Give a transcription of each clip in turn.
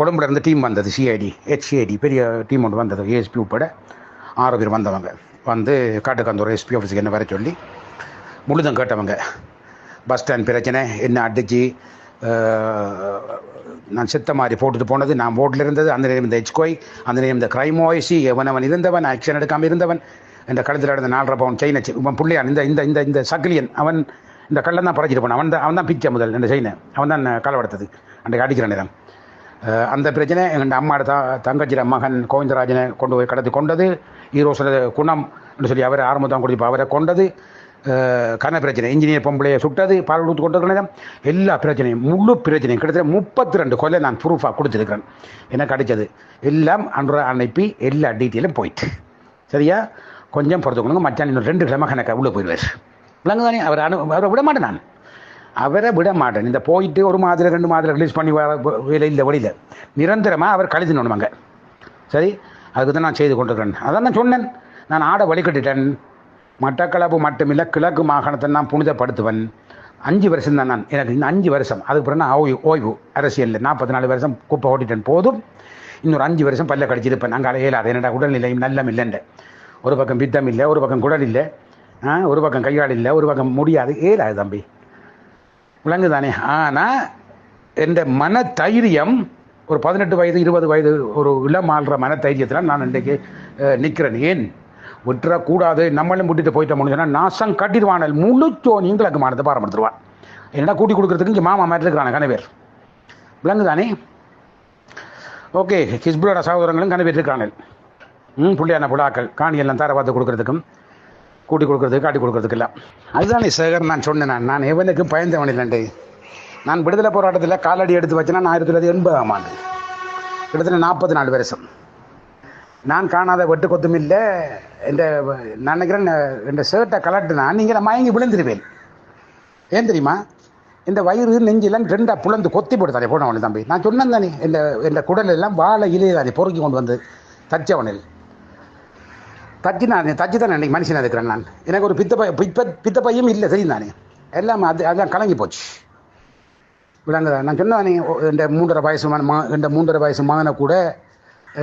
கொழும்புல இருந்து டீம் வந்தது சிஐடி ஹெச்சிஐடி பெரிய டீம் ஒன்று வந்தது ஏஎஸ்பி உட்பட ஆறு பேர் வந்தவங்க. வந்து காட்டுக்காந்தூர் எஸ்பி ஆஃபீஸுக்கு என்ன வர சொல்லி முழுதும் கேட்டவங்க. பஸ் ஸ்டாண்ட் பிரச்சனை என்ன அடிச்சு நான் சித்த மாதிரி போட்டுட்டு போனது நான் ஓட்டில் இருந்தது அந்த நேரம் இந்த ஹெச்கோய் அந்த நேரம் இந்த கிரைம் ஓய்சி எவனவன் இருந்தவன் ஆக்ஷன் எடுக்காமல் இருந்தவன். இந்த கழுத்தில் இருந்த நாலரை பவுன் செயினை இவன் பிள்ளையான் இந்த இந்த இந்த இந்த சக்கிலியன் அவன் இந்த கள்ளன் தான் பறச்சிட்டு போனான். அவன் தான் அவன் தான் பிச்சை முதல் இந்த செயினை அவன் தான் களவெடுத்தது. அன்றைக்கு அடிக்கிற நேரம். அந்த பிரச்சனை எங்கள் அம்மாவோட த தங்கச்சிர மகன் கோவிந்தராஜனை கொண்டு போய் கடத்தி கொண்டது. ஈரோசில் குணம் என்று சொல்லி அவரை ஆரம்பத்தான் கொடுத்து அவரை கொண்டது. கன பிரச்சனை. இன்ஜினியர் பொம்பளையை சுட்டது பால் கொடுத்து கொண்டு எல்லா பிரச்சனையும் முழு பிரச்சனையும் கிட்டத்தட்ட முப்பத்தி ரெண்டு கொலை நான் ப்ரூஃபாக கொடுத்துருக்கிறேன். எனக்கு கிடைச்சது எல்லாம் அன்ற அனுப்பி எல்லா டீட்டெயிலும் போயிட்டு. சரியா? கொஞ்சம் பொறுத்துக்கணுங்க மச்சான் இன்னும் ரெண்டு கிழமை கணக்கா உள்ளே போயிடுவார். விளங்கு தானே அவர் அனு அவரை விட மாட்டேன் நான். அவரை விட மாட்டேன். இந்த போயிட்டு ஒரு மாதத்தில் ரெண்டு மாதத்தில் ரிலீஸ் பண்ணி வர வேலை வழியில் நிரந்தரமாக அவர் கழித்துணுமாங்க சரி? அதுக்கு தான் நான் செய்து கொண்டிருக்கிறேன். அதான் நான் சொன்னேன். நான் ஆடை வழிகட்டிட்டேன். மட்டக்களப்பு மட்டுமில்லை கிழக்கு மாகாணத்தை நான் புனிதப்படுத்துவன். அஞ்சு வருஷம் தான் நான். எனக்கு இன்னும் அஞ்சு வருஷம். அதுக்கு பிறகு நான் ஓய்வு ஓய்வு. அரசியலில் நாற்பத்தி நாலு வருஷம் குப்பை ஓட்டிட்டேன். போதும். இன்னொரு அஞ்சு வருஷம் பல்ல கடிச்சிருப்பேன். அங்கே இயலாது என்னடா உடல்நிலையும் நல்லம் இல்லைன்ற. ஒரு பக்கம் பித்தம் இல்லை ஒரு பக்கம் குடல் இல்லை. ஆ, ஒரு பக்கம் கையாள் இல்லை ஒரு பக்கம் முடியாது. ஏலாது தம்பி. விளங்குதானே? ஆனால் என்ற மன தைரியம் ஒரு பதினெட்டு வயது இருபது வயது ஒரு இளமாள்ற மன தைரியத்தில் நான் இன்றைக்கு நிற்கிறேன். ஏன்? விட்டுறக்கூடாது. நம்மளும் விட்டுட்டு போயிட்டோம்னு சொன்னால் நாசம் கட்டிடுவானல். முழுச்சோனியும் கிழக்கு மாநிலத்தை பாரம்படுத்துருவான் என்ன கூட்டி கொடுக்குறதுக்கு இங்கே மாமா மாதிரி இருக்கிறாங்க கனவேர் விளங்குதானே? ஓகே ஹிஸ்புலோட சகோதரங்களும் கனவேர் இருக்காங்க ம் புள்ளியான புலாக்கள் காணியெல்லாம் தர பார்த்து கொடுக்குறதுக்கும். கூட்டி கொடுக்கறதுக்கு காட்டி கொடுக்கறதுக்கெல்லாம். இல்லை அதுதானே சேகர் நான் சொன்னேன் நான் நான் எவனுக்கு பயந்தவன் இல்லைண்டு. நான் விடுதலை போராட்டத்தில் காலடி எடுத்து வச்சேன்னா நான் ஆயிரத்தி தொள்ளாயிரத்தி எண்பதாம் ஆண்டு. கிட்டத்தட்ட நாற்பத்தி நாலு வருஷம். நான் காணாத வெட்டு கொத்தும் இல்லை இந்த நான் நினைக்கிறேன் இந்த ஷர்ட்டை கலட்டுனா நீங்கள் மயங்கி விழுந்துருவேன். ஏன் தெரியுமா? இந்த வயிறு நெஞ்செல்லாம் ரெண்டாக புலந்து கொத்தி போட்டு தானே போனவனே தம்பி. நான் சொன்னேன் தானே இந்த இந்த குடல் எல்லாம் வாழை இலையை தானே பொறுக்கி கொண்டு வந்து தச்சவனில் தச்சு நான் தச்சு தான் அன்றைக்கி மனுஷனாக இருக்கிறேன் நான். எனக்கு ஒரு பித்த பை பித்த பித்த பையும் இல்லை தெரியும் தானே எல்லாம் அது அதெல்லாம் கலங்கி போச்சு. விளங்குதா? நான் சொன்னேன் இந்த மூன்றரை வயசு மகன் மா இந்த மூன்றரை வயசு மகனை கூட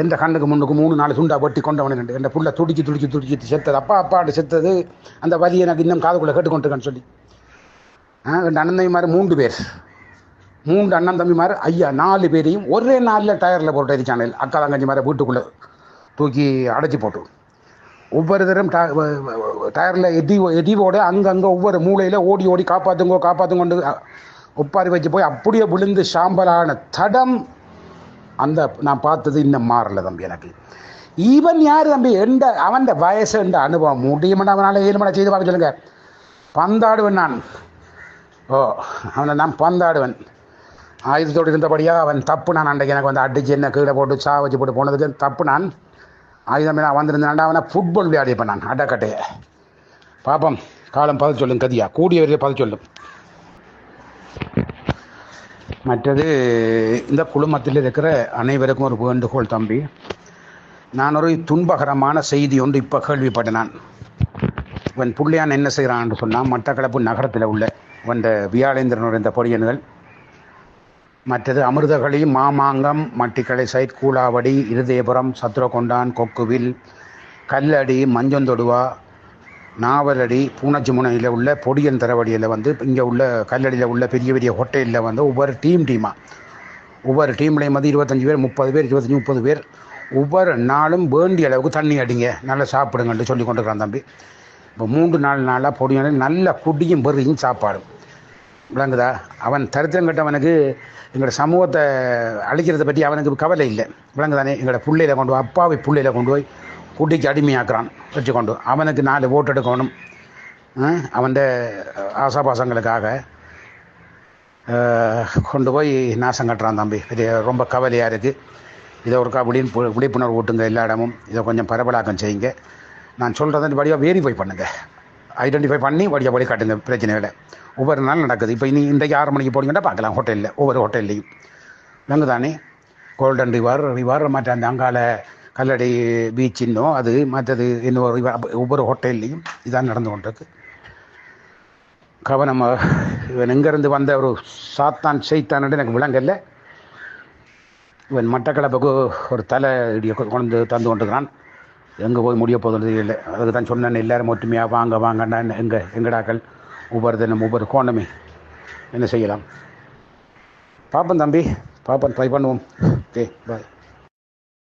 எந்த கண்ணுக்கு முன்னுக்கு மூணு நாலு துண்டா வெட்டி கொண்டவனு ரெண்டு புள்ள துடிச்சு துடிச்சு துடிச்சு செத்தது. அப்பா அப்பாட்டு செத்தது. அந்த வலி எனக்கு இன்னும் காதுக்குள்ளே கேட்டுக்கொண்டிருக்கேன்னு சொல்லி. ரெண்டு அண்ணன் மாதிரி மூன்று பேர். மூன்று அண்ணன் தம்பிமார் ஐயா நாலு பேரையும் ஒரே நாளில் டயரில் போட்டு எரிச்சானே அக்கா தங்கச்சி மாதிரி வீட்டுக்குள்ளே தூக்கி அடைச்சி போட்டு. ஒவ்வொரு தரம் டயரில் எதி எதிவோட அங்கங்கே ஒவ்வொரு மூலையில் ஓடி ஓடி காப்பாற்றுங்கோ காப்பாற்றுங்கொண்டு ஒப்பாரி வச்சு போய் அப்படியே விழுந்து சாம்பலான தடம் அந்த நான் பார்த்தது இன்னும் மாறல தம்பி எனக்கு. ஈவன் யார் தம்பி? எந்த அவன் வயசு எந்த அனுபவம்? முடியுமெண்டா அவனால் ஏழு செய்து பார்க்க சொல்லுங்க. பந்தாடுவன் நான். ஓ அவனை நான் பந்தாடுவன். ஆயுதத்தோடு இருந்தபடியாக அவன் தப்பு நான் அன்றைக்கு எனக்கு வந்து அடிச்சு என்ன கீழே போட்டு சா வச்சு போட்டு போனதுக்கு தப்பு நான் ஆயுதம் நான் வந்திருந்தேன்டா அவனை ஃபுட்பால் இப்போ நான் அடக்கட்டையை பாப்பம் காலம் பதில் சொல்லும் கதியா. கூடிய வரையில் பதில் சொல்லும். மற்றது இந்த குழுமத்தில் இருக்கிற அனைவருக்கும் ஒரு வேண்டுகோள் தம்பி. நான் ஒரு துன்பகரமான செய்தி ஒன்று இப்போ கேள்விப்பட்டேன். நான் இவன் புள்ளையான் என்ன செய்கிறான்னு சொன்னால் மட்டக்களப்பு நகரத்தில் உள்ள வந்த வியாழேந்திரனுடைய இந்த பொடியன்கள் மற்றது அமிர்தகளி மாமாங்கம் மட்டிக்கலை சைட் கூலாவடி இருதயபுரம் சத்ரகொண்டான் கொக்குவில் கல்லடி மஞ்சந்தொடுவா நாவலடி பூனச்சி முனையில் உள்ள பொடியன் தரவடியில் வந்து இங்கே உள்ள கல்லடியில் உள்ள பெரிய பெரிய ஹோட்டலில் வந்து ஒவ்வொரு டீம் டீமாக ஒவ்வொரு டீம்லேயும் வந்து இருபத்தஞ்சி பேர் முப்பது பேர் இருபத்தஞ்சி முப்பது பேர். ஒவ்வொரு நாளும் வேண்டிய அளவுக்கு தண்ணி அடிங்க. நல்லா சாப்பிடுங்கன்ட்டு சொல்லி கொண்டிருக்கிறான் தம்பி. இப்போ மூன்று நாலு நாளாக பொடியான நல்ல குடியும் பெருகியும் சாப்பாடும். விளங்குதா? அவன் தரித்திரம் கட்டவனுக்கு எங்களோட சமூகத்தை அழிக்கிறத பற்றி அவனுக்கு கவலை இல்லை. விளங்குதானே? எங்களோட பிள்ளையில கொண்டு போய் அப்பாவை பிள்ளையில கொண்டு போய் குட்டிக்கு அடிமையாக்குறான். வச்சுக்கொண்டு அவனுக்கு நாலு ஓட்டு எடுக்கணும். அவன் ஆசாபாசங்களுக்காக கொண்டு போய் நாசம் கட்டுறான் தம்பி. இது ரொம்ப கவலையாக இருக்குது இதை ஒரு அப்படின்னு விழிப்புணர்வு ஊட்டுங்க எல்லா இடமும். இதை கொஞ்சம் பரவலாக்கம் செய்யுங்க. நான் சொல்கிறத வழியாக போய் பண்ணுங்கள் ஐடென்டிஃபை பண்ணி வழியாக வழி காட்டுங்க பிரச்சனைகளை ஒவ்வொரு நாள் நடக்குது. இப்போ இனி இன்றைக்கு ஆறு மணிக்கு போனீங்கன்னா பார்க்கலாம் ஹோட்டலில் ஒவ்வொரு ஹோட்டல்லையும் நாங்கள் தானே கோல்டன் ரிவர் ரிவர் மற்ற அந்த அங்கால கல்லடை பீச் இன்னும் அது மற்றது இன்னொரு ரிவர் ஒவ்வொரு ஹோட்டல்லையும் இதான் நடந்து கொண்டிருக்கு. கவனமாக இவன் எங்கேருந்து வந்த ஒரு சாத்தான் செய்தான் எனக்கு விளங்கல்ல இவன் மட்டக்களப்புக்கு ஒரு தலை இடியை கொ- கொண்டு தந்து கொண்டிருக்கிறான். எங்கே போய் முடிய போகிறது இல்லை. அதுக்கு தான் சொன்னேன் எல்லோரும் ஒற்றுமையாக வாங்க வாங்கண்ணா எங்கே எங்கடாக்கள்? ஒவ்வொரு தினம் ஒவ்வொரு கோணமே. என்ன செய்யலாம்? பார்ப்போம் தம்பி பார்ப்போம் ட்ரை பண்ணுவோம். Okay bye